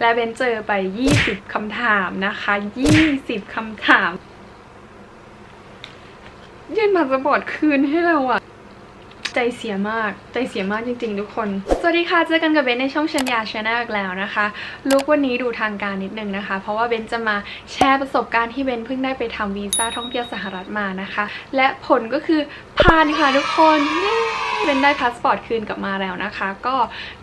และเบนเจอไป 20 คำถามนะคะ 20 คำถาม ยื่นพาสปอร์ตคืนให้เราอะ ใจเสียมากใจเสียมากจริง ๆ ทุกคน สวัสดีค่ะ เจอกันกับเบนในช่องชัญญาชาแนลอีกแล้วนะคะ ลุกวันนี้ดูทางการนิดนึงนะคะ เพราะว่าเบนจะมาแชร์ประสบการณ์ที่เบนเพิ่งได้ไปทำวีซ่าท่องเที่ยวสหรัฐมานะคะ และผลก็คือผ่านค่ะทุกคนเย้เบนได้พาสปอร์ตคืนกลับมาแล้วนะคะ ก็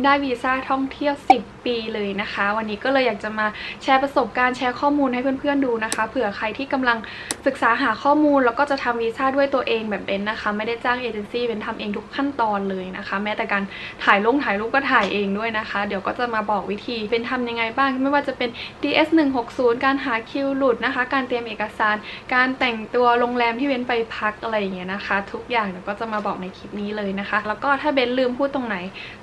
ได้วีซ่าท่องเที่ยว 10 ปีเลยนะคะ วันนี้ก็เลยอยากจะมาแชร์ประสบการณ์แชร์ข้อมูลให้เพื่อนๆดูนะคะเผื่อใครที่กำลังศึกษาหาข้อมูลแล้วก็จะทำวีซ่าด้วยตัวเองแบบเบนนะคะ ไม่ได้จ้างเอเจนซี่เบนทำเองทุกขั้นตอนเลยนะคะ แม้แต่การถ่ายลงถ่ายรูปก็ถ่ายเองด้วยนะคะ เดี๋ยวก็จะมาบอกวิธีเป็นทำยังไงบ้าง ไม่ว่าจะเป็น DS 160การหาคิวหลุดนะคะ การเตรียมเอกสาร การแต่งตัวโรงแรมที่เบนไปพักอะไรอย่างเงี้ยนะคะ ทุกอย่างเดี๋ยวก็จะมาบอกในคลิปนี้เลยนะคะ แล้วก็ถ้าเบนลืมพูดตรงไหน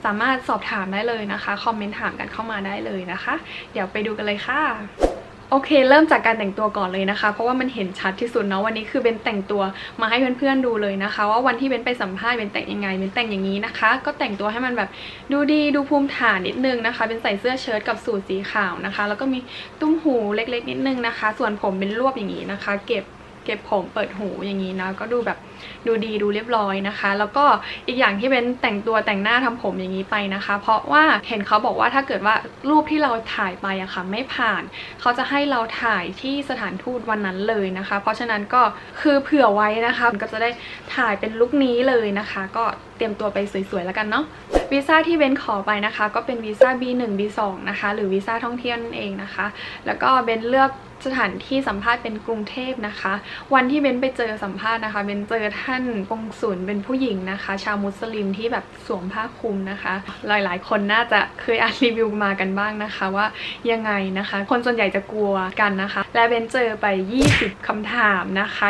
สามารถสอบถามได้เลยนะคะคอมเมนต์ถามกันเข้ามาได้เลยนะคะ เดี๋ยวไปดูกันเลยค่ะ โอเค เริ่มจากการแต่งตัวก่อนเลยนะคะ เพราะว่ามันเห็นชัดที่สุดเนาะวันนี้คือเบนแต่งตัวมาให้เพื่อนๆดูเลยนะคะ ว่าวันที่เบนไปสัมภาษณ์เบนแต่งยังไงเบนแต่งอย่างนี้นะคะ ก็แต่งตัวให้มันแบบดูดีดูภูมิฐานนิดนึงนะคะเป็นใส่เสื้อเชิ้ตกับสูทสีขาวนะคะ แล้วก็มีตุ้มหูเล็กๆ นิดนึงนะคะ ส่วนผมเป็นรวบอย่างนี้นะคะ เก็บเก็บผมเปิดหูอย่างนี้นะก็ดูแบบ ดูดีดูเรียบร้อยนะคะ แล้วก็อีกอย่างที่เป็นแต่งตัวแต่งหน้าทำผมอย่างนี้ไปนะคะ เพราะว่าเห็นเขาบอกว่าถ้าเกิดว่ารูปที่เราถ่ายไปอะค่ะไม่ผ่าน เขาจะให้เราถ่ายที่สถานทูตวันนั้นเลยนะคะ เพราะฉะนั้นก็คือเผื่อไว้นะคะก็จะได้ถ่ายเป็นลุคนี้เลยนะคะ ก็ ตรียมตัวไปสวยๆแล้วกันเนาะวีซ่าที่เบนขอไปนะคะ ก็เป็นวีซ่า B1 B2 นะคะ หรือวีซ่าท่องเที่ยวนั่นเองนะคะ แล้วก็เบนเลือกสถานที่สัมภาษณ์เป็นกรุงเทพนะคะ วันที่เบนไปเจอสัมภาษณ์นะคะเบนเจอท่านกงสุลเป็นผู้หญิงนะคะ ชาวมุสลิมที่แบบสวมผ้าคลุมนะคะ หลายๆ คนน่าจะเคยอ่านรีวิวมากันบ้างนะคะว่ายังไงนะคะ คนส่วนใหญ่จะกลัวกันนะคะ และเบนเจอไป 20คำถามนะคะ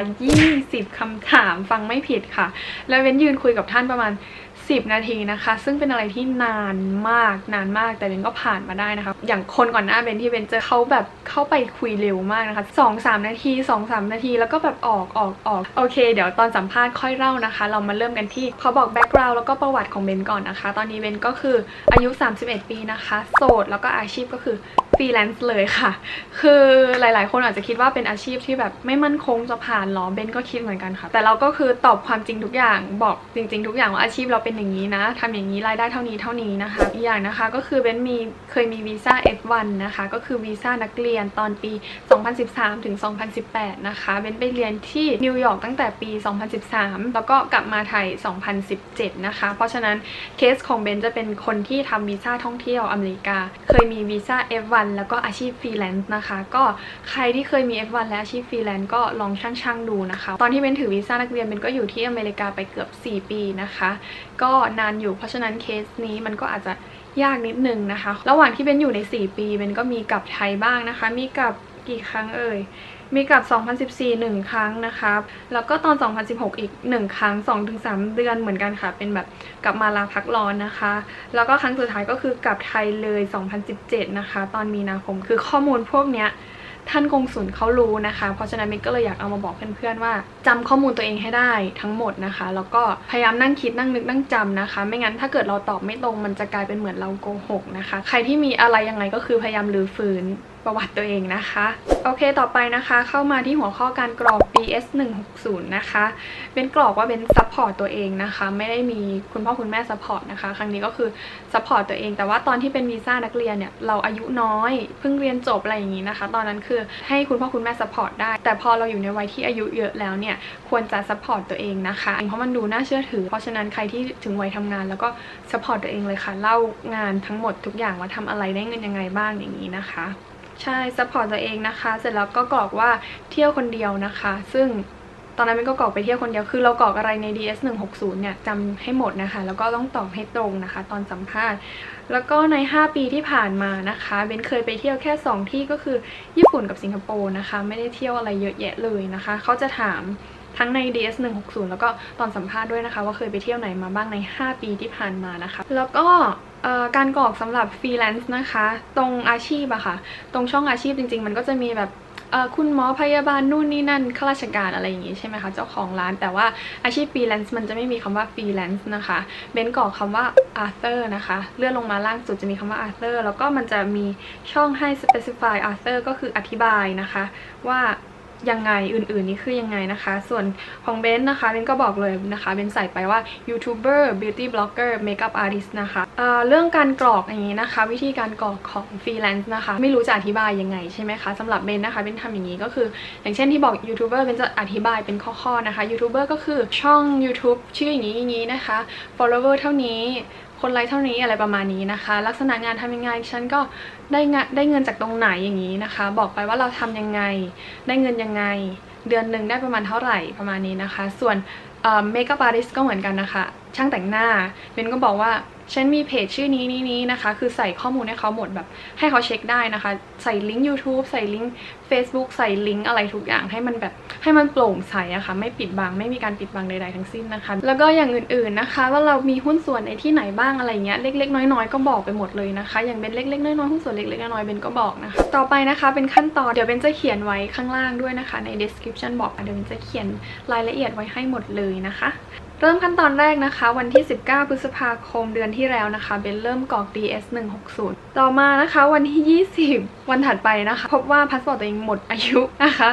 20คำถามฟังไม่ผิดค่ะ แล้วเบนยืนคุยกับท่านประมาณ 10 นาทีนะคะ ซึ่งเป็นอะไรที่นานมากนานมากแต่เบนก็ผ่านมาได้นะคะ อย่างคนก่อนหน้าเบนที่เบนเจอเขาแบบเข้าไปคุยเร็วมากนะคะ2 3นาที2 3นาทีแล้วก็แบบออกออกออกโอเค เดี๋ยวตอนสัมภาษณ์ค่อยเล่านะคะ เรามาเริ่มกันที่เขาบอกแบ็กกราวด์แล้วก็ประวัติของเบนก่อนนะคะ ตอนนี้เบนก็คืออายุ 31 ปีนะคะ โสดแล้วก็อาชีพก็คือฟรีแลนซ์เลยค่ะ คือหลายๆ คนอาจจะคิดว่าเป็นอาชีพที่แบบไม่มั่นคงจะผ่านหรอ เบนก็คิดเหมือนกันค่ะ แต่เราก็คือตอบความจริงทุกอย่าง บอกจริง ๆ ทุกอย่างว่าอาชีพเราเป็นอย่างนี้นะทำอย่างนี้รายได้เท่านี้เท่านี้นะคะอีกอย่างนะคะก็คือเบนมีเคยมีวีซ่า F1 นะคะก็คือวีซ่านักเรียนตอนปี 2013 ถึง 2018 นะคะเบนไปเรียนที่นิวยอร์กตั้งแต่ปี 2013 แล้วก็กลับมาไทย 2017 นะคะ เพราะฉะนั้นเคสของเบนจะเป็นคนที่ทำวีซ่าท่องเที่ยวอเมริกา เคยมีวีซ่า F1 แล้วก็อาชีพฟรีแลนซ์นะคะ ก็ใครที่เคยมี F1 และอาชีพฟรีแลนซ์ก็ลองช่างๆดูนะคะ ตอนที่เบนถือวีซ่านักเรียนเบนก็อยู่ที่อเมริกาไปเกือบ 4 ปีนะคะ ก็นานอยู่เพราะฉะนั้นเคสนี้มันก็อาจจะยากนิดนึงนะคะ ระหว่างที่เบนอยู่ใน 4 ปีเบนก็มีกลับไทยบ้างนะคะ มีกลับกี่ครั้งเอ่ยมีกลับ 2014 1 ครั้งนะคะ แล้วก็ตอน 2016 อีก 1 ครั้ง 2-3 เดือนเหมือนกันค่ะ เป็นแบบกลับมาลาพักร้อนนะคะ แล้วก็ครั้งสุดท้ายก็คือกลับไทยเลย 2017 นะคะ ตอนมีนาคม คือข้อมูลพวกเนี้ย ท่านกงสุลเขารู้นะคะ เพราะฉะนั้นมิกก็เลยอยากเอามาบอกเพื่อนๆว่าจำข้อมูลตัวเองให้ได้ทั้งหมดนะคะ แล้วก็พยายามนั่งคิดนั่งนึกนั่งจำนะคะ ไม่งั้นถ้าเกิดเราตอบไม่ตรงมันจะกลายเป็นเหมือนเราโกหกนะคะ ใครที่มีอะไรยังไงก็คือพยายามรื้อฟื้นประวัติตัวเองนะคะ โอเคต่อไปนะคะ เข้ามาที่หัวข้อการกรอก BS 160นะคะเป็นกรอกว่าเป็นซัพพอร์ตตัวเองนะคะ ไม่ได้มีคุณพ่อคุณแม่ซัพพอร์ตนะคะ ครั้งนี้ก็คือซัพพอร์ตตัวเอง แต่ว่าตอนที่เป็นวีซ่านักเรียนเนี่ยเราอายุน้อยเพิ่งเรียนจบอะไรอย่างนี้นะคะ ตอนนั้นคือให้คุณพ่อคุณแม่ซัพพอร์ตได้ แต่พอเราอยู่ในวัยที่อายุเยอะแล้วเนี่ยควรจะซัพพอร์ตตัวเองนะคะเพราะมันดูน่าเชื่อถือ เพราะฉะนั้นใครที่ถึงวัยทำงาน แล้วก็ซัพพอร์ตตัวเองเลยค่ะเล่างานทั้งหมดทุกอย่างว่าทำอะไรได้เงินยังไงบ้างอย่างนี้นะคะ ใช่ซัพพอร์ตตัวเองนะคะ เสร็จแล้วก็กรอกว่าเที่ยวคนเดียวนะคะ ซึ่งตอนนั้นมันก็กรอกไปเที่ยวคนเดียว คือเรากรอกอะไรใน DS 160เนี่ยจำให้หมดนะคะ แล้วก็ต้องตอบให้ตรงนะคะ ตอนสัมภาษณ์ แล้วก็ใน 5 ปีที่ผ่านมานะคะเบนเคยไปเที่ยวแค่ 2 ที่ก็คือญี่ปุ่นกับสิงคโปร์นะคะ ไม่ได้เที่ยวอะไรเยอะแยะเลยนะคะ เขาจะถามทั้งใน DS 160 แล้วก็ตอนสัมภาษณ์ด้วยนะคะ ว่าเคยไปเที่ยวไหนมาบ้างใน 5 ปีที่ผ่านมานะคะ แล้วก็ การกรอกสำหรับฟรีแลนซ์นะคะ ตรงอาชีพอะค่ะ ตรงช่องอาชีพจริง ๆ มันก็จะมีแบบคุณหมอพยาบาลนู่นนี่นั่นข้าราชการอะไรอย่างงี้ใช่ไหมคะเจ้าของร้าน แต่ว่าอาชีพฟรีแลนซ์มันจะไม่มีคำว่าฟรีแลนซ์นะคะเบนกรอกคำว่า author นะคะเลื่อนลงมาล่างสุดจะมีคำว่า author แล้วก็มันจะมีช่องให้ specify author ก็คืออธิบายนะคะ ว่า ยังไงอื่นๆนี่คือยังไงนะคะ ส่วนของเบนนะคะเบนก็บอกเลยนะคะเบนใส่ไปว่า YouTuber Beauty Blogger Makeup Artist นะคะเเรื่องการกรอกอย่างนี้นะคะ วิธีการกรอกของฟรีแลนซ์นะคะ ไม่รู้จะอธิบายยังไงใช่ไหมคะสำหรับเบนนะคะเบนทำอย่างนี้ก็คือ อย่างเช่นที่บอก YouTuber เบนจะอธิบายเป็นข้อๆนะคะ YouTuber ก็คือช่อง YouTube ชื่ออย่างนี้อย่างนี้นะคะ follower เท่านี้ คนไลค์เท่านี้อะไรประมาณนี้นะคะ ลักษณะงานทำยังไงฉันก็ได้งานได้เงินจากตรงไหนอย่างนี้นะคะ บอกไปว่าเราทำยังไง ได้เงินยังไง เดือนหนึ่งได้ประมาณเท่าไหร่ประมาณนี้นะคะ ส่วนเมคอัพอาร์ติสก็เหมือนกันนะคะ ช่างแต่งหน้าเบนก็บอกว่า ฉันมีเพจชื่อนี้นี้นี้นะคะ คือใส่ข้อมูลให้เขาหมดแบบ ให้เขาเช็คได้นะคะ ใส่ลิงก์ YouTube ใส่ลิงก์ Facebook ใส่ลิงก์อะไรทุกอย่างให้มันแบบให้มันโปร่งใสอะคะ่ะ ไม่ปิดบัง ไม่มีการปิดบังใดๆทั้งสิ้นนะคะ แล้วก็อย่างอื่นๆนะคะ ว่าเรามีหุ้นส่วนในที่ไหนบ้างอะไรเงี้ยเล็กๆ น้อยๆก็บอกไปหมดเลยนะคะ อย่างเป็นเล็กๆน้อยๆหุ้นส่วนเล็กๆน้อยๆเบนก็บอกนะคะต่อไปนะคะ เป็นขั้นตอนเดี๋ยวเบนจะเขียนไว้ข้างล่างด้วยนะคะใน description บอกเดี๋ยวเบนจะเขียนรายละเอียดไว้ให้หมดเลยนะคะ เริ่มขั้นตอนแรกนะคะ วันที่ 19 พฤษภาคมเดือนที่แล้วนะคะเบนเริ่มกรอก DS 160 ต่อมานะคะ วันที่ 20 วันถัดไปนะคะ พบว่าพาสปอร์ตตัวเองหมดอายุนะคะ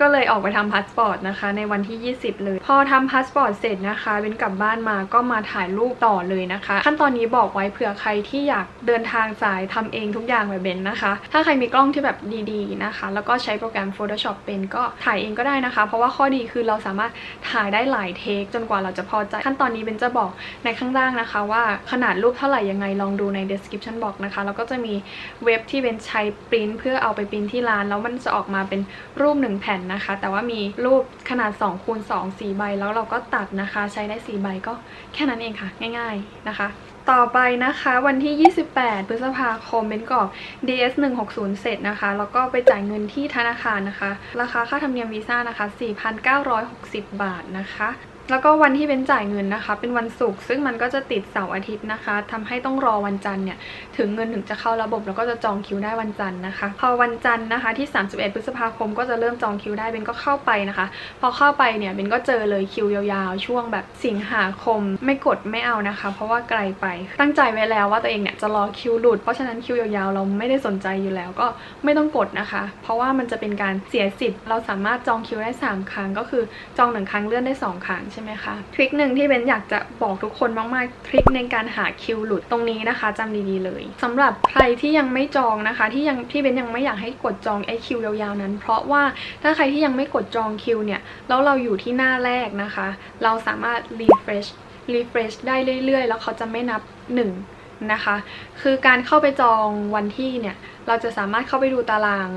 ก็เลยออกไปทำพาสปอร์ตนะคะ ในวันที่ 20 เลย พอทำพาสปอร์ตเสร็จนะคะเบนกลับบ้านมาก็มาถ่ายรูปต่อเลยนะคะ ขั้นตอนนี้บอกไว้เผื่อใครที่อยากเดินทางสายทำเองทุกอย่างแบบเบนนะคะ ถ้าใครมีกล้องที่แบบดีๆนะคะ แล้วก็ใช้โปรแกรม Photoshop เป็นก็ถ่ายเองก็ได้นะคะ เพราะว่าข้อดีคือเราสามารถถ่ายได้หลายเทคจนกว่าเราจะพอใจ ขั้นตอนนี้เบนจะบอกในข้างล่างนะคะ ว่าขนาดรูปเท่าไหร่ยังไงลองดูใน description box นะคะ แล้วก็จะมีเว็บที่เบนใช้ปริ้นเพื่อเอาไปปริ้นที่ร้าน แล้วมันจะออกมาเป็นรูปหนึ่งแผ่นนะคะ แต่ว่ามีรูปขนาด2คูณ2 4ใบ แล้วเราก็ตัดนะคะ ใช้ได้ 4 ใบก็แค่นั้นเองค่ะ ง่ายๆนะคะต่อไปนะคะวันที่ 28 พฤษภาคมเบนกรอก DS 160เสร็จนะคะ แล้วก็ไปจ่ายเงินที่ธนาคารนะคะ ราคาค่าธรรมเนียมวีซ่านะคะ 4,960 บาทนะคะ แล้วก็วันที่เบนจ่ายเงินนะคะ เป็นวันศุกร์ซึ่งมันก็จะติดเสาร์อาทิตย์นะคะทำให้ต้องรอวันจันทร์เนี่ยถึงเงินถึงจะเข้าระบบ แล้วก็จะจองคิวได้วันจันทร์นะคะ พอวันจันทร์นะคะที่ 31 พฤษภาคมก็จะเริ่มจองคิวได้เบนก็เข้าไปนะคะ พอเข้าไปเนี่ยเบนก็เจอเลยคิวยาวๆ ช่วงแบบสิงหาคมไม่กดไม่เอานะคะ เพราะว่าไกลไปตั้งใจไว้แล้วว่าตัวเองเนี่ยจะรอคิวหลุดเพราะฉะนั้นคิวยาวๆ เราไม่ได้สนใจอยู่แล้วก็ไม่ต้องกดนะคะ เพราะว่ามันจะเป็นการเสียสิทธิ์เราสามารถจองคิวได้ 3 ครั้ง ก็คือจองหนึ่งครั้งเลื่อนได้ 2 ครั้งใช่ไหมคะทริคหนึ่งที่เบนอยากจะบอกทุกคนมากๆทริคในการหาคิวหลุดตรงนี้นะคะจำดีๆเลยสำหรับใครที่ยังไม่จองนะคะ ที่ยังที่เบนยังไม่อยากให้กดจองไอคิวยาวๆนั้น เพราะว่าถ้าใครที่ยังไม่กดจองคิวเนี่ยแล้วเราอยู่ที่หน้าแรกนะคะ เราสามารถ refresh refresh ได้เรื่อยๆ แล้วเขาจะไม่นับ 1 นะคะ คือการเข้าไปจองวันที่เนี่ย เราจะสามารถเข้าไปดูตาราง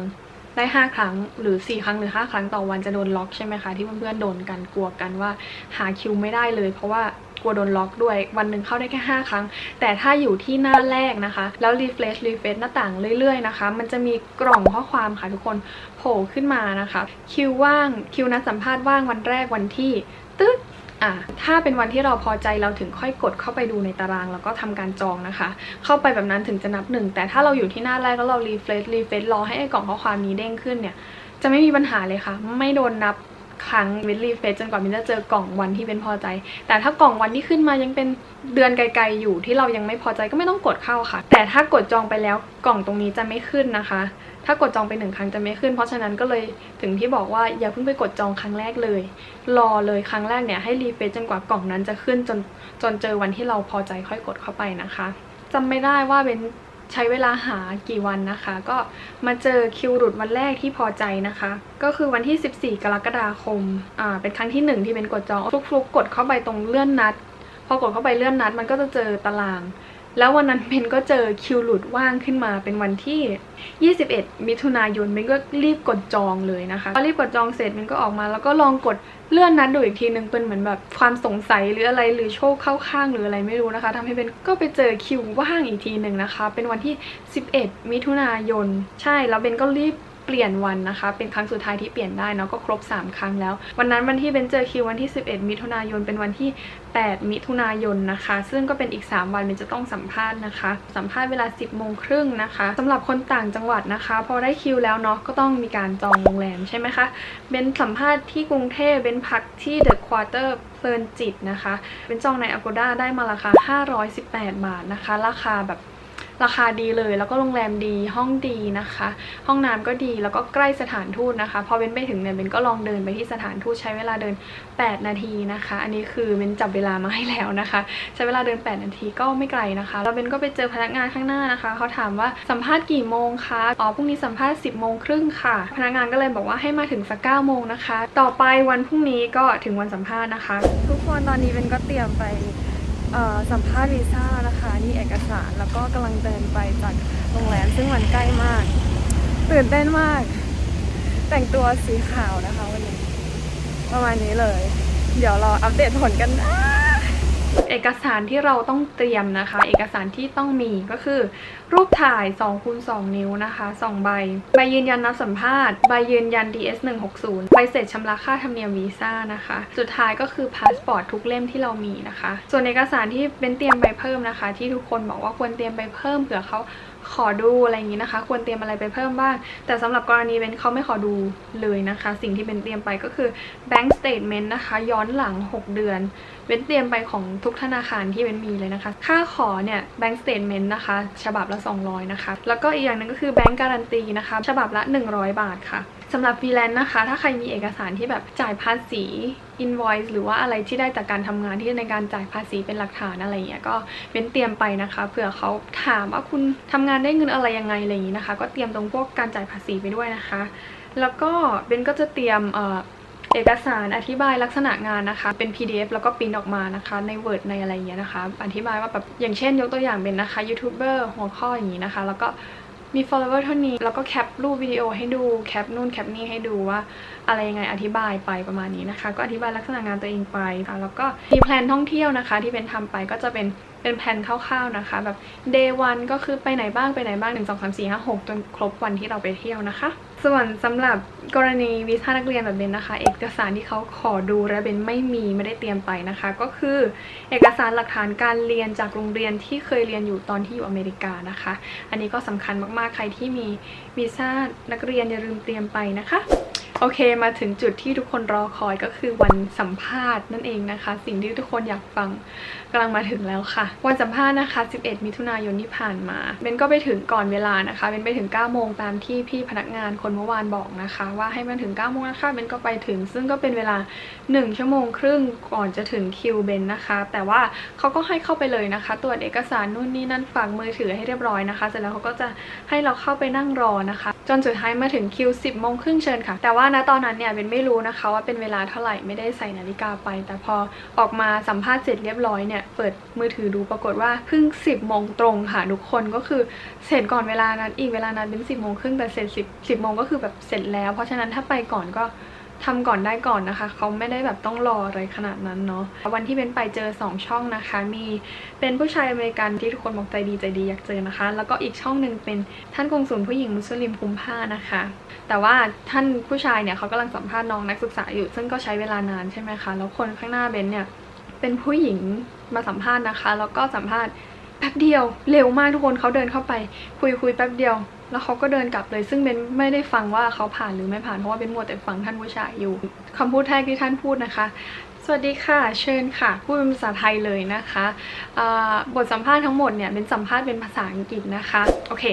ได้ 5 ครั้งหรือ 4 ครั้งหรือ 5 ครั้งต่อวันจะโดนล็อกใช่ไหมคะที่เพื่อนๆโดนกันกลัวกันว่าหาคิวไม่ได้เลย เพราะว่ากลัวโดนล็อกด้วย วันหนึ่งเข้าได้แค่ 5 ครั้ง แต่ถ้าอยู่ที่หน้าแรกนะคะ แล้ว refresh refresh หน้าต่างเรื่อยๆนะคะ มันจะมีกล่องข้อความค่ะทุกคนโผล่ขึ้นมานะคะ คิวว่างคิวนัดสัมภาษณ์ว่างวันแรกวันที่ตึ๊ด อะถ้าเป็นวันที่เราพอใจเราถึงค่อยกดเข้าไปดูในตาราง แล้วก็ทำการจองนะคะ เข้าไปแบบนั้นถึงจะนับหนึ่งแต่ถ้าเราอยู่ที่หน้าแรกแล้วเรารีเฟรชรีเฟรชรอให้ไอ้กล่องข้อความนี้เด้งขึ้นเนี่ย จะไม่มีปัญหาเลยค่ะ ไม่โดนนับครั้งเวนรีเฟรชจนกว่ามินจะเจอกล่องวันที่เป็นพอใจ แต่ถ้ากล่องวันที่ขึ้นมายังเป็นเดือนไกลๆอยู่ที่เรายังไม่พอใจก็ไม่ต้องกดเข้าค่ะ แต่ถ้ากดจองไปแล้วกล่องตรงนี้จะไม่ขึ้นนะคะ ถ้ากดจองไปหนึ่งครั้งจะไม่ขึ้น เพราะฉะนั้นก็เลยถึงที่บอกว่าอย่าเพิ่งไปกดจองครั้งแรกเลย รอเลยครั้งแรกเนี่ยให้รีเฟรชจนกว่ากล่องนั้นจะขึ้นจนจนเจอวันที่เราพอใจค่อยกดเข้าไปนะคะจำไม่ได้ว่าเป็นใช้เวลาหากี่วันนะคะ ก็มาเจอคิวหลุดวันแรกที่พอใจนะคะ ก็คือวันที่ 14 กรกฎาคมอ่าเป็นครั้งที่หนึ่งที่เป็นกดจองฟลุกๆกดเข้าไปตรงเลื่อนนัด พอกดเข้าไปเลื่อนนัด มันก็จะเจอตาราง แล้ววันนั้นเบนก็เจอคิวหลุดว่างขึ้นมาเป็นวันที่ 21 มิถุนายนเบนก็รีบกดจองเลยนะคะพอรีบกดจองเสร็จเบนก็ออกมา แล้วก็ลองกดเลื่อนนัดดูอีกทีนึงเป็นเหมือนแบบความสงสัยหรืออะไรหรือโชคเข้าข้างหรืออะไรไม่รู้นะคะทำให้เบนก็ไปเจอคิวว่างอีกทีหนึ่งนะคะ เป็นวันที่ 11 มิถุนายน ใช่แล้วเบนก็รีบ เปลี่ยนวันนะคะ เป็นครั้งสุดท้ายที่เปลี่ยนได้เนาะก็ครบ 3 ครั้งแล้ว วันนั้นวันที่เบนเจอคิววันที่ 11 มิถุนายน เป็นวันที่ 8 มิถุนายนนะคะ ซึ่งก็เป็นอีก 3 วันเบนจะต้องสัมภาษณ์นะคะ สัมภาษณ์เวลา 10โมงครึ่งนะคะสำหรับคนต่างจังหวัดนะคะ พอได้คิวแล้วเนาะก็ต้องมีการจองโรงแรมใช่ไหมคะเบนสัมภาษณ์ที่กรุงเทพเบนพักที่เดอะควอเตอร์เพลินจิตนะคะ เป็นจองใน Agoda ได้มาราคา 518 บาทนะคะ ราคาแบบ ราคาดีเลย แล้วก็โรงแรมดีห้องดีนะคะ ห้องน้ำก็ดีแล้วก็ใกล้สถานทูตนะคะ พอเบนไปถึงเนี่ยเบนก็ลองเดินไปที่สถานทูตใช้เวลาเดิน 8 นาทีนะคะ อันนี้คือเบนจับเวลามาให้แล้วนะคะ ใช้เวลาเดิน 8 นาทีก็ไม่ไกลนะคะแล้วเบนก็ไปเจอพนักงานข้างหน้านะคะเขาถามว่าสัมภาษณ์กี่โมงคะอ๋อพรุ่งนี้สัมภาษณ์ 10โมงครึ่งค่ะ พนักงานก็เลยบอกว่าให้มาถึงสัก9โมงนะคะ ต่อไปวันพรุ่งนี้ก็ถึงวันสัมภาษณ์นะคะ ทุกคนตอนนี้เบนก็เตรียมไป สัมภาษณ์วีซ่านะคะนี่เอกสารแล้วก็กำลังเดินไปจากโรงแรมซึ่งมันใกล้มาก ตื่นเต้นมาก แต่งตัวสีขาวนะคะวันนี้ ประมาณนี้เลย เดี๋ยวรออัปเดตผลกันนะ เอกสารที่เราต้องเตรียมนะคะ เอกสารที่ต้องมีก็คือ รูปถ่าย2คูณ2นิ้วนะคะ2ใบ ใบยืนยันนัดสัมภาษณ์ ใบยืนยัน DS 160ใบเสร็จชำระค่าธรรมเนียมวีซ่านะคะ สุดท้ายก็คือพาสปอร์ตทุกเล่มที่เรามีนะคะ ส่วนเอกสารที่เป็นเตรียมใบเพิ่มนะคะ ที่ทุกคนบอกว่าควรเตรียมใบเพิ่มเผื่อเขา ขอดูอะไรอย่างนี้นะคะ ควรเตรียมอะไรไปเพิ่มบ้าง แต่สำหรับกรณีเบนเขาไม่ขอดูเลยนะคะ สิ่งที่เบนเตรียมไปก็คือ bank statement นะคะ ย้อนหลัง 6 เดือนเบนเตรียมไปของทุกธนาคารที่เบนมีเลยนะคะ ค่าขอเนี่ย bank statement นะคะ ฉบับละ 200 นะคะ แล้วก็อีกอย่างหนึงก็คือ bank guarantee นะคะ ฉบับละ 100 บาทค่ะ สำหรับฟรีแลนซ์นะคะ ถ้าใครมีเอกสารที่แบบจ่ายภาษี invoice หรือว่าอะไรที่ได้จากการทำงานที่ในการจ่ายภาษีเป็นหลักฐานอะไรอย่างเงี้ยก็เว้นเตรียมไปนะคะเผื่อเขาถามว่าคุณทำงานได้เงินอะไรยังไงอะไรอย่างงี้นะคะ ก็เตรียมตรงพวกการจ่ายภาษีไปด้วยนะคะ แล้วก็เบนก็จะเตรียมเอ่อเอกสารอธิบายลักษณะงานนะคะ เป็น PDF แล้วก็ปริ้นออกมานะคะ ใน Word ในอะไรอย่างเงี้ยนะคะ อธิบายว่าแบบอย่างเช่นยกตัวอย่างเป็นนะคะยูทูบเบอร์หัวข้ออย่างนี้นะคะ แล้วก็ มี follower เท่านี้ แล้วก็แคปรูปวิดีโอให้ดู แคปนู่นแคปนี่ให้ดูว่า อะไรยังไงอธิบายไปประมาณนี้นะคะ ก็อธิบายลักษณะงานตัวเองไปค่ะแล้วก็มีแพลนท่องเที่ยวนะคะ ที่เป็นทำไปก็จะเป็นเป็นแผนคร่าวๆนะคะ แบบ day one ก็คือไปไหนบ้างไปไหนบ้าง 1 2 3 4 5 6 จนครบวันที่เราไปเที่ยวนะคะ ส่วนสำหรับกรณีวีซ่านักเรียนแบบเบนนะคะ เอกสารที่เขาขอดูและเบนไม่มีไม่ได้เตรียมไปนะคะ ก็คือเอกสารหลักฐานการเรียนจากโรงเรียนที่เคยเรียนอยู่ตอนที่อยู่อเมริกานะคะ อันนี้ก็สำคัญมากๆใครที่มีวีซ่านักเรียนอย่าลืมเตรียมไปนะคะโอเคมาถึงจุดที่ทุกคนรอคอยก็คือวันสัมภาษณ์นั่นเองนะคะ สิ่งที่ทุกคนอยากฟังกำลังมาถึงแล้วค่ะ วันสัมภาษณ์นะคะ 11 มิถุนายนที่ผ่านมาเบนก็ไปถึงก่อนเวลานะคะเบนไปถึง 9 โมงตามที่พี่พนักงานคนเมื่อวานบอกนะคะ ว่าให้มาถึง 9 โมงนะคะเบนก็ไปถึง ซึ่งก็เป็นเวลา 1 ชั่วโมงครึ่งก่อนจะถึงคิวเบนนะคะ แต่ว่าเขาก็ให้เข้าไปเลยนะคะ ตรวจเอกสารนู่นนี่นั่นฝากมือถือให้เรียบร้อยนะคะ เสร็จแล้วเขาก็จะให้เราเข้าไปนั่งรอนะคะ จนสุดท้ายมาถึงคิว 10 โมงครึ่งเชิญค่ะ แต่ว่าณตอนนั้นเนี่ยเบนไม่รู้นะคะ ว่าเป็นเวลาเท่าไหร่ไม่ได้ใส่นาฬิกาไป แต่พอออกมาสัมภาษณ์เสร็จเรียบร้อยเนี่ยเปิดมือถือดูปรากฏว่าเพิ่ง 10โมงตรงค่ะทุกคนก็คือเสร็จก่อนเวลานั้นอีกเวลานั้นเป็น 10โมงครึ่งแต่เสร็จ 10 10โมงก็คือแบบเสร็จแล้ว เพราะฉะนั้นถ้าไปก่อนก็ทำก่อนได้ก่อนนะคะ เขาไม่ได้แบบต้องรออะไรขนาดนั้นเนาะวันที่เป็นไปเจอ 2 ช่องนะคะ มีเป็นผู้ชายอเมริกันที่ทุกคนบอกใจดีใจดีอยากเจอนะคะ แล้วก็อีกช่องหนึ่งเป็นท่านกงสุลผู้หญิงมุสลิมคุมผ้านะคะ แต่ว่าท่านผู้ชายเนี่ยเขากำลังสัมภาษณ์น้องนักศึกษาอยู่ ซึ่งก็ใช้เวลานานใช่ไหมคะแล้วคนข้างหน้าเบนเนี่ยเป็นผู้หญิง มาสัมภาษณ์นะคะ แล้วก็สัมภาษณ์แป๊บเดียวเร็วมากทุกคนเขาเดินเข้าไป คุยคุยแป๊บเดียว แล้วเขาก็เดินกลับเลย ซึ่งเบนไม่ได้ฟังว่าเขาผ่านหรือไม่ผ่านเพราะว่าเบนมัวแต่ฟังท่านผู้ชายอยู่คำพูดแรกที่ท่านพูดนะคะ สวัสดีค่ะเชิญค่ะ พูดเป็นภาษาไทยเลยนะคะบทสัมภาษณ์ทั้งหมดเนี่ยเป็นสัมภาษณ์เป็นภาษาอังกฤษนะคะโอเค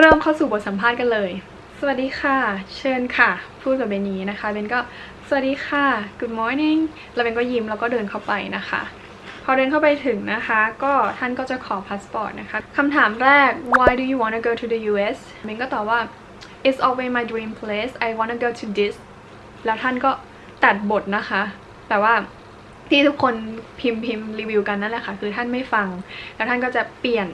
เริ่มเข้าสู่บทสัมภาษณ์กันเลย สวัสดีค่ะ เชิญค่ะ พูดกับเบนนี้นะคะเบนก็สวัสดีค่ะ good morning แล้วเบนก็ยิ้มแล้วก็เดินเข้าไปนะคะ อเดินเข้าไปถึงนะคะ ก็ท่านก็จะขอพาสปอร์ตนะคะคำถามแรก why do you want to go to the US เบนก็ตอบว่า it's always my dream place I want to go to this แล้วท่านก็ตัดบทนะคะ แต่ว่าที่ทุกคนพิมพ์พิมพ์รีวิวกันนั่นแหละค่ะ คือท่านไม่ฟัง แล้วท่านก็จะเปลี่ยน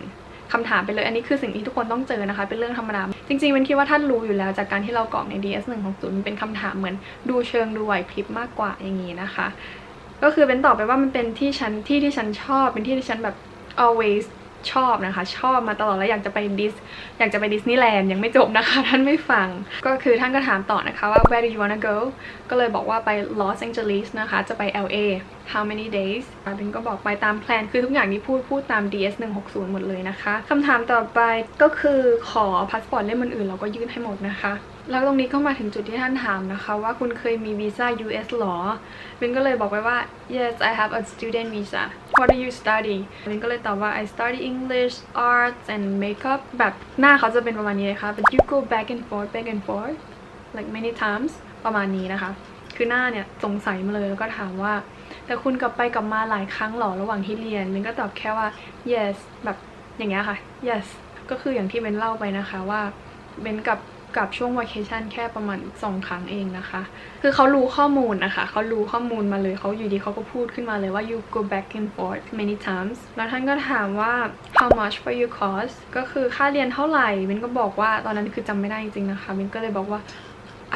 คำถามไปเลย อันนี้คือสิ่งที่ทุกคนต้องเจอนะคะ เป็นเรื่องธรรมดา จริงๆเป็นคิดว่าท่านรู้อยู่แล้วจากการที่เรากรอกใน DS 1 6 0มันเป็นคำถามเหมือนดูเชิงดูไหวพริบมากกว่าอย่างนี้นะคะ ก็คือเป็นตอบไปว่ามันเป็นที่ฉันที่ที่ฉันชอบ เป็นที่ที่ฉันแบบ always ชอบนะคะ ชอบมาตลอดแล้วอยากจะไปดิสอยากจะไปดิสนีย์แลนด์ยังไม่จบนะคะ ท่านไม่ฟัง ก็คือท่านก็ถามต่อนะคะว่า where do you wanna go ก็เลยบอกว่าไป Los Angeles นะคะ จะไป LA how many days อะเบนก็บอกไปตามแพลน คือทุกอย่างที่พูดพูดตาม DS 160หมดเลยนะคะคำถามต่อไปก็คือขอพาสปอร์ตเล่มอื่นๆเราก็ยื่นให้หมดนะคะ แล้วตรงนี้ก็มาถึงจุดที่ท่านถามนะคะ ว่าคุณเคยมีวีซ่า US หรอเบนก็เลยบอกไปว่า yes I have a student visa what do you study เบนก็เลยตอบว่า I study English arts and makeup แบบหน้าเขาจะเป็นประมาณนี้เลยค่ะ but you go back and forth back and forth like many times ประมาณนี้นะคะ คือหน้าเนี่ยสงสัยมาเลยแล้วก็ถามว่า แต่คุณกลับไปกลับมาหลายครั้งหรอระหว่างที่เรียนเบนก็ตอบแค่ว่า yes แบบอย่างเงี้ยค่ะ yes ก็คืออย่างที่เบนเล่าไปนะคะว่าเบนกับ กับช่วง vacation แค่ประมาณสองครั้งเองนะคะ คือเขารู้ข้อมูลนะคะ เขารู้ข้อมูลมาเลยเขาอยู่ดีเขาก็พูดขึ้นมาเลยว่า you go back and forth many times แล้วท่านก็ถามว่า how much for your course ก็คือค่าเรียนเท่าไหร่เบนก็บอกว่าตอนนั้นคือจำไม่ได้จริงๆนะคะเบนก็เลยบอกว่า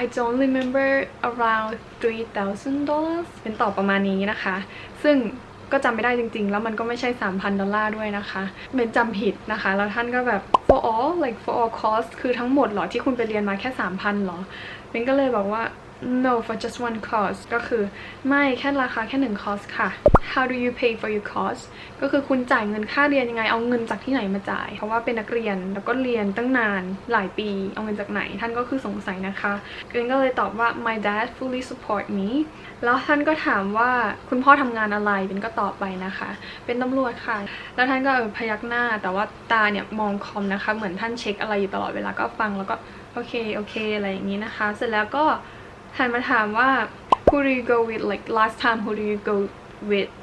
I don't remember around 3,000 dollars เป็นตอบประมาณนี้นะคะ ซึ่ง ก็จำไม่ได้จริง ๆ แล้วมันก็ไม่ใช่ 3,000 ดอลลาร์ด้วยนะคะเป็นจำผิดนะคะ แล้วท่านก็แบบ for all like for all cost คือทั้งหมดเหรอที่คุณไปเรียนมาแค่ 3,000เหรอเป็นก็เลยบอกว่า no for just one course ก็คือไม่แค่ราคาแค่หนึ่งคอร์สค่ะ how do you pay for your course ก็คือคุณจ่ายเงินค่าเรียนยังไง เอาเงินจากที่ไหนมาจ่าย เพราะว่าเป็นนักเรียนแล้วก็เรียนตั้งนานหลายปี เอาเงินจากไหน ท่านก็คือสงสัยนะคะเกรนก็เลยตอบว่า my dad fully support me แล้วท่านก็ถามว่าคุณพ่อทำงานอะไรเป็นก็ตอบไปนะคะ เป็นตำรวจค่ะ แล้วท่านก็เออพยักหน้า แต่ว่าตาเนี่ยมองคอมนะคะ เหมือนท่านเช็คอะไรอยู่ตลอดเวลาก็ฟังแล้วก็โอเคโอเคอะไรอย่างนี้นะคะ เสร็จแล้วก็หันมาถามว่า who do you go with like last time who do you go with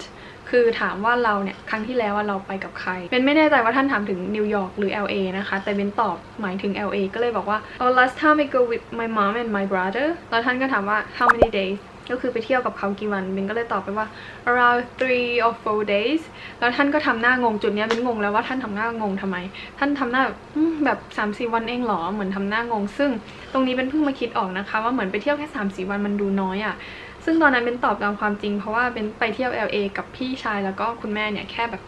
คือถามว่าเราเนี่ยครั้งที่แล้วว่าเราไปกับใคร เป็นไม่แน่ใจว่าท่านถามถึงนิวยอร์กหรือ LA นะคะ แต่เป็นตอบหมายถึง LA ก็เลยบอกว่า oh last time I go with my mom and my brother แล้วท่านก็ถามว่า how many days ก็คือไปเที่ยวกับเขากี่วันเบนก็เลยตอบไปว่า around three or four days แล้วท่านก็ทำหน้างงจุดนี้ยเบนงงแล้วว่าท่านทำหน้างงทำไม ท่านทำหน้าแบบอืมแบบ3าสี่วันเองหรอเหมือนทำหน้างง ซึ่งตรงนี้เป็นเพิ่งมาคิดออกนะคะ ว่าเหมือนไปเที่ยวแค่3าสี่วันมันดูน้อยอะ่ะซึ่งตอนนั้นเป็นตอบตามความจริงเพราะว่าเป็นไปเที่ยว LA กับพี่ชายแล้วก็คุณแม่เนี่ยแค่แบบ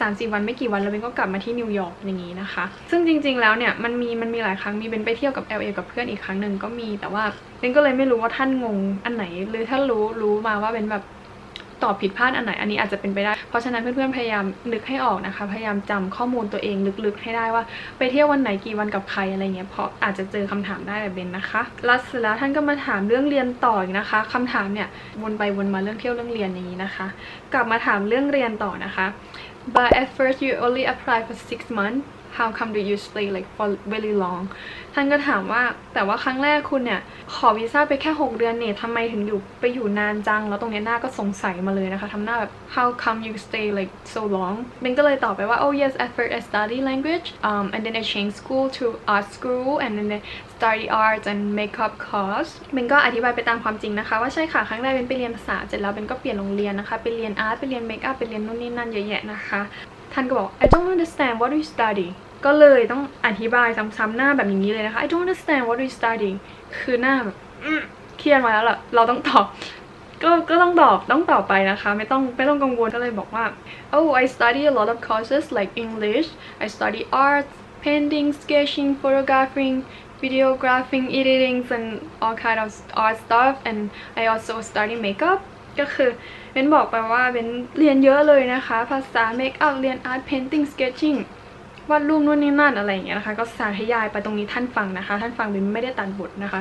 3าสี่วันไม่กี่วันแล้วเบนก็กลับมาที่นิวยอร์กอย่างนี้นะคะ ซึ่งจริง ๆ แล้วเนี่ยมันมีมันมีหลายครั้งมีเบนไปเที่ยวกับ LA กับเพื่อนอีกครั้งหนึ่งก็มีแต่ว่าเบนก็เลยไม่รู้ว่าท่านงงอันไหน หรือถ้ารู้รู้มาว่าเป็นแบบตอบผิดพลาดอันไหนอันนี้อาจจะเป็นไปได้ เพราะฉะนั้นเพื่อนๆพยายามนึกให้ออกนะคะ พยายามจำข้อมูลตัวเองลึกๆให้ได้ว่าไปเที่ยววันไหนกี่วันกับใครอะไรเงี้ยเพราะอาจจะเจอคำถามได้แบบเบนนะคะแล้วเสร็จแล้วท่านก็มาถามเรื่องเรียนต่ออีกนะคะคำถามเนี่ยวนไปวนมาเรื่องเที่ยวเรื่องเรียนอย่างนี้นะคะ กลับมาถามเรื่องเรียนต่อนะคะ but at first you only apply for six months how come do you stay like for very long ท่านก็ถามว่าแต่ว่าครั้งแรกคุณเนี่ย ขอวีซ่าไปแค่ 6 เดือนเนี่ยทำไมถึงอยู่ไปอยู่นานจัง แล้วตรงเนี้ยหน้าก็สงสัยมาเลยนะคะทำหน้าแบบ how come you stay like so long เบนก็เลยตอบไปว่า oh yes at first I study language um and then I changed school to art school and then study art and makeup course เบนก็อธิบายไปตามความจริงนะคะ ว่าใช่ค่ะ ครั้งแรกเบนไปเรียนภาษาเสร็จแล้วเบนก็เปลี่ยนโรงเรียนนะคะ ไปเรียนอาร์ตไปเรียนเมคอัพไปเรียนนู่นนี่นั่นเยอะแยะนะคะ ท่านก็บอก I don't understand what you study ก็เลยต้องอธิบายซ้ำๆหน้าแบบอย่างนี้เลยนะคะ I don't understand what you study คือหน้าแบบเครียดมาแล้วล่ะเราต้องตอบก็ก็ต้องตอบต้องตอบไปนะคะ ไม่ต้องไม่ต้องกังวลก็เลยบอกว่า oh I study a lot of courses like English I study art painting sketching photographing videographing editing and all kind of art stuff and I also study makeup ก็คือเบนบอกไปว่าเบนเรียนเยอะเลยนะคะ ภาษา makeup เรียน art painting sketching วาดรูปนู่นนี่นั่นอะไรอย่างเงี้ยนะคะ ก็สาธยายไปตรงนี้ท่านฟังนะคะ ท่านฟังเบนไม่ได้ตัดบทนะคะ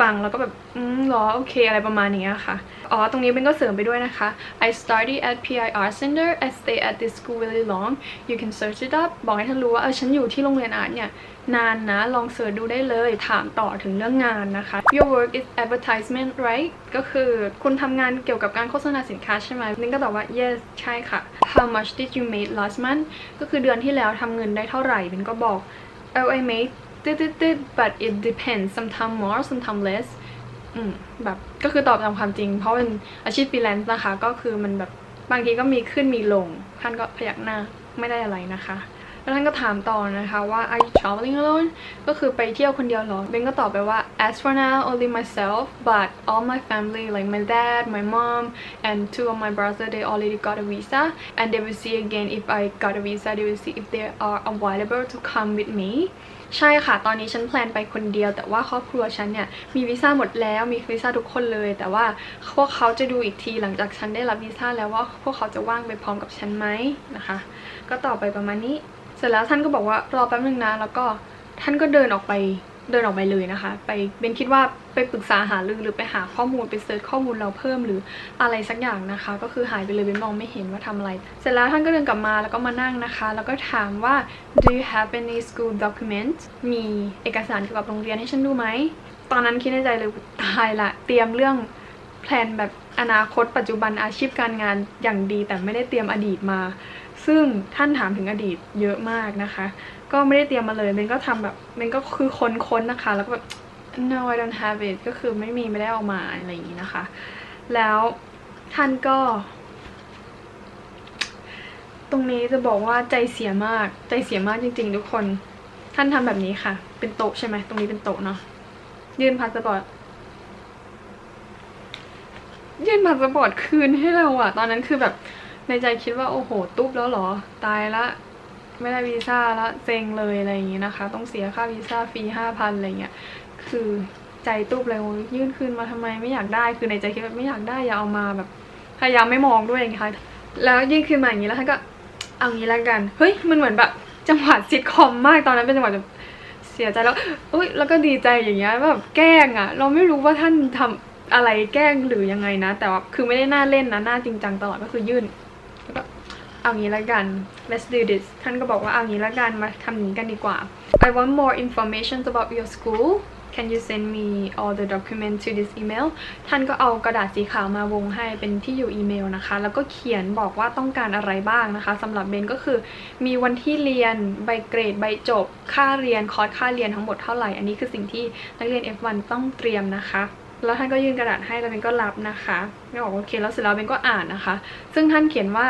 ฟังแล้วก็แบบ อืมหรอ โอเค อะไรประมาณนี้ค่ะ อ๋อ ตรงนี้เป็นก็เสริมไปด้วยนะคะ I study at P.I.R. Center I stay at this school really long you can search it up บอกให้ท่านรู้ว่า เออ ฉันอยู่ที่โรงเรียนอาร์ตเนี่ย นานนะ ลองเสิร์ชดูได้เลย ถามต่อถึงเรื่องงานนะคะ Your work is advertisement right ก็คือคุณทำงานเกี่ยวกับการโฆษณาสินค้าใช่ไหมนิ้งก็ตอบว่า yes ใช่ค่ะ How much did you make last month ก็คือเดือนที่แล้วทำเงินได้เท่าไหร่เบนก็บอก I made ตึ๊ดตึ๊ดตึ๊ด but it depends sometimes more sometimes less อืมแบบก็คือตอบตามความจริง เพราะเป็นอาชีพฟรีแลนซ์นะคะ ก็คือมันแบบบางทีก็มีขึ้นมีลง ท่านก็พยักหน้าไม่ได้อะไรนะคะ แล้วท่านก็ถามต่อนะคะว่า are you traveling alone ก็คือไปเที่ยวคนเดียวหรอเบนก็ตอบไปว่า as for now only myself but all my family like my dad my mom and two of my brother they already got a visa and they will see again if I got a visa they will see if they are available to come with me ใช่ค่ะ ตอนนี้ฉันแพลนไปคนเดียว แต่ว่าครอบครัวฉันเนี่ยมีวีซ่าหมดแล้ว มีวีซ่าทุกคนเลย แต่ว่าพวกเขาจะดูอีกทีหลังจากฉันได้รับวีซ่าแล้วว่าพวกเขาจะว่างไปพร้อมกับฉันไหมนะคะ ก็ตอบไปประมาณนี้ เสร็จแล้วท่านก็บอกว่ารอแป๊บนึงนะ แล้วก็ท่านก็เดินออกไป เดินออกไปเลยนะคะ ไปเบนคิดว่าไปปรึกษาหารือหรือไปหาข้อมูลไปเซิร์ชข้อมูลเราเพิ่มหรืออะไรสักอย่างนะคะ ก็คือหายไปเลยเบนมองไม่เห็นว่าทำอะไร เสร็จแล้วท่านก็เดินกลับมาแล้วก็มานั่งนะคะ แล้วก็ถามว่า do you have any school document มีเอกสารเกี่ยวกับโรงเรียนให้ฉันดูไหมตอนนั้นคิดในใจเลยตายละเตรียมเรื่องแพลนแบบอนาคตปัจจุบันอาชีพการงานอย่างดีแต่ไม่ได้เตรียมอดีตมา ซึ่งท่านถามถึงอดีตเยอะมากนะคะ ก็ไม่ได้เตรียมมาเลยเบนก็ทำแบบเบนก็คือค้นๆนะคะ แล้วก็แบบ no I don't have it ก็คือไม่มีไม่ได้เอามาอะไรอย่างนี้นะคะ แล้วท่านก็ ตรงนี้จะบอกว่าใจเสียมากใจเสียมากจริง ๆ ทุกคน ท่านทำแบบนี้ค่ะ เป็นโต๊ะใช่ไหมตรงนี้เป็นโต๊ะเนาะยื่นพาสปอร์ตยื่นพาสปอร์ตคืนให้เราอะตอนนั้นคือแบบในใจคิดว่าโอ้โห ตุ๊บแล้วหรอ ตายละ ไม่ได้วีซ่าและเซ็งเลยอะไรอย่างงี้นะคะ ต้องเสียค่าวีซ่าฟรีห้าพันอะไรเงี้ยคือใจตุ๊บเลยยื่นคืนมาทำไมไม่อยากได้คือในใจคิดว่าไม่อยากได้อย่าเอามาแบบพยายามไม่มองด้วยอย่างเงี้ยค่ะแล้วยื่นคืนมาอย่างงี้แล้วท่านก็เอางี้และกันเฮ้ยมันเหมือนแบบจังหวะซิทคอมมากตอนนั้นเป็นจังหวะแบบเสียใจแล้วเอ้ยแล้วก็ดีใจอย่างเงี้ยแบบแกล้งอะเราไม่รู้ว่าท่านทำอะไรแกล้งหรือยังไงนะ แต่ว่าคือไม่ได้น่าเล่นนะหน่าจริงจังตลอดก็คือยื่นแล้วก็ เอางี้ละกัน let's do this ท่านก็บอกว่าเอางี้ละกันมาทำนี้กันดีกว่า I want more information about your school Can you send me all the documents to this email ท่านก็เอากระดาษสีขาวมาวงให้เป็นที่อยู่อีเมลนะคะ แล้วก็เขียนบอกว่าต้องการอะไรบ้างนะคะสำหรับเบนก็คือ มีวันที่เรียน ใบเกรด ใบจบ ค่าเรียน คอร์สค่าเรียนทั้งหมดเท่าไหร่ อันนี้คือสิ่งที่นักเรียน F1 ต้องเตรียมนะคะ แล้วท่านก็ยื่นกระดาษให้แล้วเบนก็รับนะคะก็บอกโอเคแล้วเสร็จแล้วเบนก็อ่านนะคะ ซึ่งท่านเขียนว่า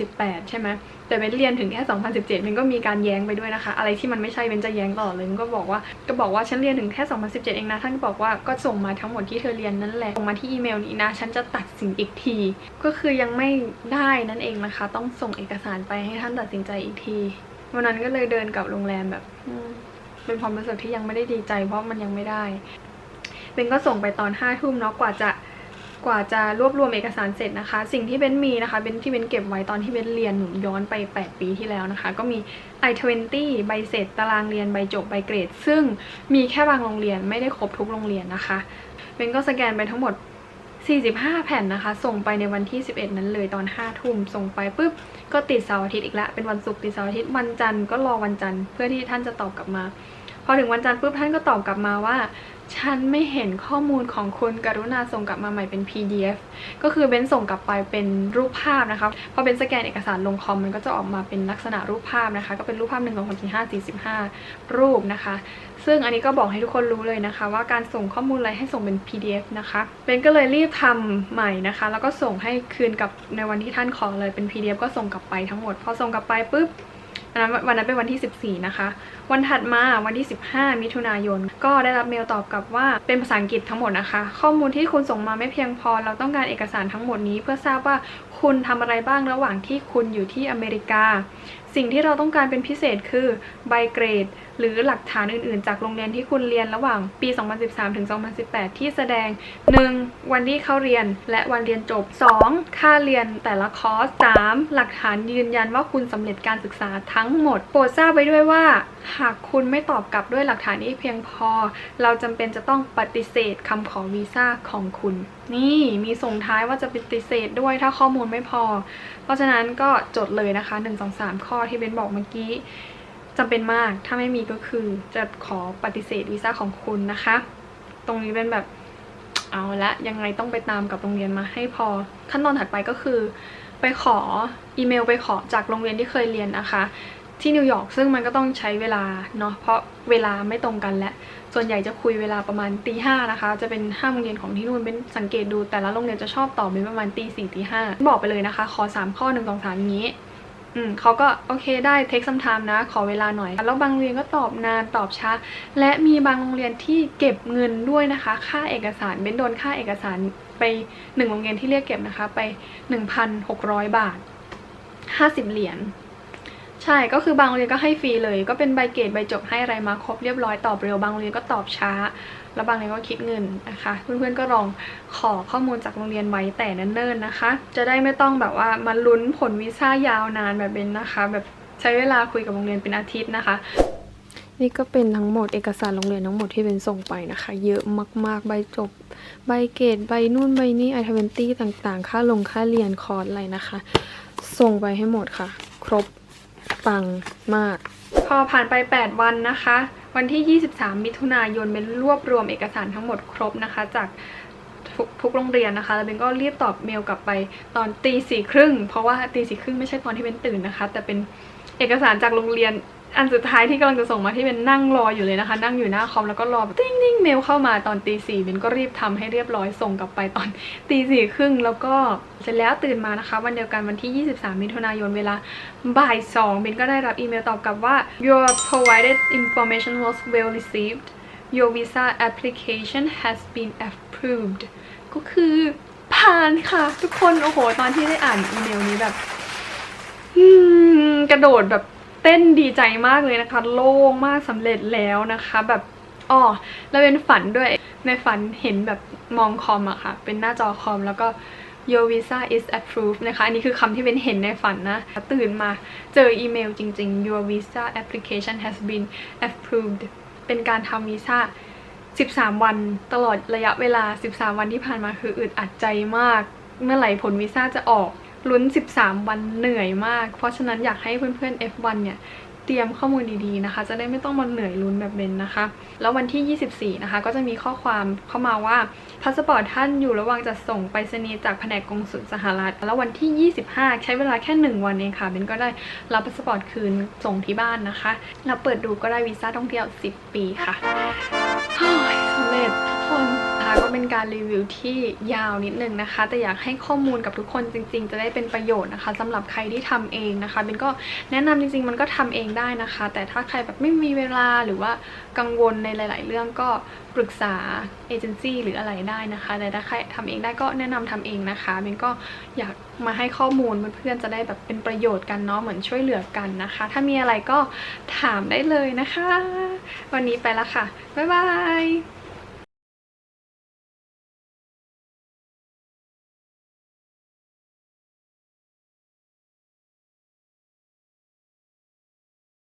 2018 ใช่ไหมแต่เบนเรียนถึงแค่ 2017เบนก็มีการแย้งไปด้วยนะคะ อะไรที่มันไม่ใช่เบนจะแย้งตลอเลยเบนก็บอกว่าก็บอกว่าฉันเรียนถึงแค่ 2017 เองนะ ท่านก็บอกว่าก็ส่งมาทั้งหมดที่เธอเรียนนั่นแหละส่งมาที่อีเมลนี้นะฉันจะตัดสินอีกที ก็คือยังไม่ได้นั่นเองนะคะ ต้องส่งเอกสารไปให้ท่านตัดสินใจอีกทีวันนั้นก็เลยเดินกลับโรงแรมแบบเป็นความรู้สึกที่ยังไม่ได้ดีใจเพราะมันยังไม่ได้ เบนก็ส่งไปตอนห้าทุ่มเนาะกว่าจะกว่าจะรวบรวมเอกสารเสร็จนะคะ สิ่งที่เบนมีนะคะเบนที่เบนเก็บไว้ตอนที่เบนเรียนหนุนย้อนไป 8 ปีที่แล้วนะคะ ก็มี I-20 ใบเสร็จตารางเรียนใบจบใบเกรด ซึ่งมีแค่บางโรงเรียนไม่ได้ครบทุกโรงเรียนนะคะเบนก็สแกนไปทั้งหมด 45 แผ่นนะคะ ส่งไปในวันที่ 11 นั้นเลยตอน5ทุ่มส่งไปปุ๊บก็ติดเสาร์อาทิตย์อีกล้วเป็นวันศุกร์ติดเสาร์อาทิตย์วันจันทร์ก็รอวันจันทร์เพื่อที่ท่านจะตอบกลับมา พอถึงวันจันทร์ปุ๊บท่านก็ตอบกลับมาว่า ฉันไม่เห็นข้อมูลของคุณกรุณาส่งกลับมาใหม่เป็น PDF ก็คือเบนส่งกลับไปเป็นรูปภาพนะคะพอเป็นสแกนเอกสารลงคอมมันก็จะออกมาเป็นลักษณะรูปภาพนะคะ ก็เป็นรูปภาพหนึ่งสองสามสี่ห้าสี่สิบห้ารูปนะคะ ซึ่งอันนี้ก็บอกให้ทุกคนรู้เลยนะคะ ว่าการส่งข้อมูลอะไรให้ส่งเป็น PDF นะคะเบนก็เลยรีบทำใหม่นะคะ แล้วก็ส่งให้คืนกับในวันที่ท่านขอเลยเป็น PDF ก็ส่งกลับไปทั้งหมด พอส่งกลับไปปุ๊บ วันนั้นวันนั้นเป็นวันที่ 14 นะคะ วันถัดมาวันที่ 15 มิถุนายน ก็ได้รับเมลตอบกลับว่าเป็นภาษาอังกฤษทั้งหมดนะคะ ข้อมูลที่คุณส่งมาไม่เพียงพอ เราต้องการเอกสารทั้งหมดนี้ เพื่อทราบว่าคุณทำอะไรบ้างระหว่างที่คุณอยู่ที่อเมริกาสิ่งที่เราต้องการเป็นพิเศษคือใบเกรด หรือหลักฐานอื่นๆ จากโรงเรียนที่คุณเรียนระหว่างปี 2013 ถึง 2018 ที่แสดง 1. วันที่เข้าเรียนและวันเรียนจบ 2. ค่าเรียนแต่ละคอร์ส 3. หลักฐานยืนยันว่าคุณสำเร็จการศึกษาทั้งหมด โปรดทราบไว้ด้วยว่า หากคุณไม่ตอบกลับด้วยหลักฐานที่เพียงพอ เราจำเป็นจะต้องปฏิเสธคำขอวีซ่าของคุณ นี่มีส่งท้ายว่าจะปฏิเสธด้วยถ้าข้อมูลไม่พอ เพราะฉะนั้นก็จดเลยนะคะ 1 2 3 ข้อที่เบนบอกเมื่อกี้จำเป็นมากถ้าไม่มีก็คือจะขอปฏิเสธวีซ่าของคุณนะคะ ตรงนี้เป็นแบบเอาละยังไงต้องไปตามกับโรงเรียนมาให้พอ ขั้นตอนถัดไปก็คือ ไปขออีเมลไปขอจากโรงเรียนที่เคยเรียนนะคะ ที่นิวยอร์กซึ่งมันก็ต้องใช้เวลาเนาะเพราะเวลาไม่ตรงกันและ ส่วนใหญ่จะคุยเวลาประมาณตีห้านะคะ จะเป็นห้าโมงเย็นของที่นู่นเป็นสังเกตดูแต่ละโรงเรียนจะชอบตอบเป็นประมาณตีสี่ตีห้าบอกไปเลยนะคะ ขอสามข้อหนึ่งสองสามอย่างนี้อืมเขาก็โอเคได้ take some time นะ ขอเวลาหน่อย แล้วบางโรงเรียนก็ตอบนานตอบช้า และมีบางโรงเรียนที่เก็บเงินด้วยนะคะ ค่าเอกสารเบนโดนค่าเอกสารไปหนึ่งโรงเรียนที่เรียกเก็บนะคะไป 1,600 บาท 50 เหรียญ ใช่ก็คือบางโรงเรียนก็ให้ฟรีเลย ก็เป็นใบเกรดใบจบให้อะไรมาครบเรียบร้อยตอบเร็วบางโรงเรียนก็ตอบช้า แล้วบางโรงเรียนก็คิดเงินนะคะเพื่อนๆก็ลองขอข้อมูลจากโรงเรียนไว้แต่เนิ่นๆนะคะ จะได้ไม่ต้องแบบว่ามาลุ้นผลวีซ่ายาวนานแบบเป็นนะคะ แบบใช้เวลาคุยกับโรงเรียนเป็นอาทิตย์นะคะนี่ก็เป็นทั้งหมดเอกสารโรงเรียนทั้งหมดที่เป็นส่งไปนะคะ เยอะมาก ๆ ใบจบ ใบเกรดใบนู่นใบนี่ไอทเวนตี้ต่างๆ ค่าลงค่าเรียนคอร์สอะไรนะคะ ส่งไปให้หมดค่ะ ครบ ปังมาก พอผ่านไป 8 วันนะคะ วันที่ 23 มิถุนายนเป็นรวบรวมเอกสารทั้งหมดครบนะคะ จากทุกทุกโรงเรียนนะคะ แล้วเบนก็รีบตอบเมลกลับไปตอนตีสี่ครึ่งเพราะว่าตีสี่ครึ่งไม่ใช่ตอนที่เบนตื่นนะคะ แต่เป็นเอกสารจากโรงเรียน อันสุดท้ายที่กำลังจะส่งมาที่เป็นนั่งรออยู่เลยนะคะ นั่งอยู่หน้าคอมแล้วก็รอแบบติ้งติ้งเมลเข้ามาตอนตีสี่เบนก็รีบทำให้เรียบร้อยส่งกลับไปตอนตีสี่ครึ่งแล้วก็เสร็จแล้วตื่นมานะคะ วันเดียวกันวันที่ 23 มิถุนายนเวลาบ่ายสองเบนก็ได้รับอีเมลตอบกลับว่า your provided information was well received your visa application has been approved ก็คือผ่านค่ะ ทุกคนโอ้โหตอนที่ได้อ่านอีเมลนี้แบบกระโดดแบบ เต้นดีใจมากเลยนะคะ โล่งมากสำเร็จแล้วนะคะ แบบอ๋อแล้วเป็นฝันด้วย ในฝันเห็นแบบมองคอมอะค่ะ เป็นหน้าจอคอมแล้วก็ your visa is approved นะคะ อันนี้คือคำที่เป็นเห็นในฝันนะ ตื่นมาเจออีเมลจริง ๆ your visa application has been approved เป็นการทำวีซ่า13 วันตลอดระยะเวลา 13 วันที่ผ่านมาคืออึดอัดใจมาก เมื่อไหร่ผลวีซ่าจะออก ลุ้น 13 วันเหนื่อยมาก เพราะฉะนั้นอยากให้เพื่อนๆ F1 เนี่ยเตรียมข้อมูลดีๆนะคะ จะได้ไม่ต้องมาเหนื่อยลุ้นแบบเบนนะคะ แล้ววันที่ 24 นะคะ ก็จะมีข้อความเข้ามาว่าพาสปอร์ตท่านอยู่ระหว่างจัดส่งไปรษณีย์จากแผนกกงสุลสหรัฐ แล้ววันที่ 25 ใช้เวลาแค่ 1 วันเองค่ะเบนก็ได้รับพาสปอร์ตคืนส่งที่บ้านนะคะแล้วเปิดดูก็ได้วีซ่าท่องเที่ยว 10 ปีค่ะโอ้ยสำเร็จทุ ก็เป็นการรีวิวที่ยาวนิดนึงนะคะ แต่อยากให้ข้อมูลกับทุกคนจริง ๆ จะได้เป็นประโยชน์นะคะสำหรับใครที่ทำเองนะคะเบนก็แนะนำจริง ๆ มันก็ทำเองได้นะคะ แต่ถ้าใครแบบไม่มีเวลาหรือว่ากังวลในหลาย ๆ เรื่องก็ปรึกษาเอเจนซี่หรืออะไรได้นะคะแต่ถ้าใครทำเองได้ก็แนะนำทำเองนะคะเบนก็อยากมาให้ข้อมูลเพื่อนๆจะได้แบบเป็นประโยชน์กันเนาะเหมือนช่วยเหลือกันนะคะ ถ้ามีอะไรก็ถามได้เลยนะคะ วันนี้ไปละค่ะ บ๊ายบาย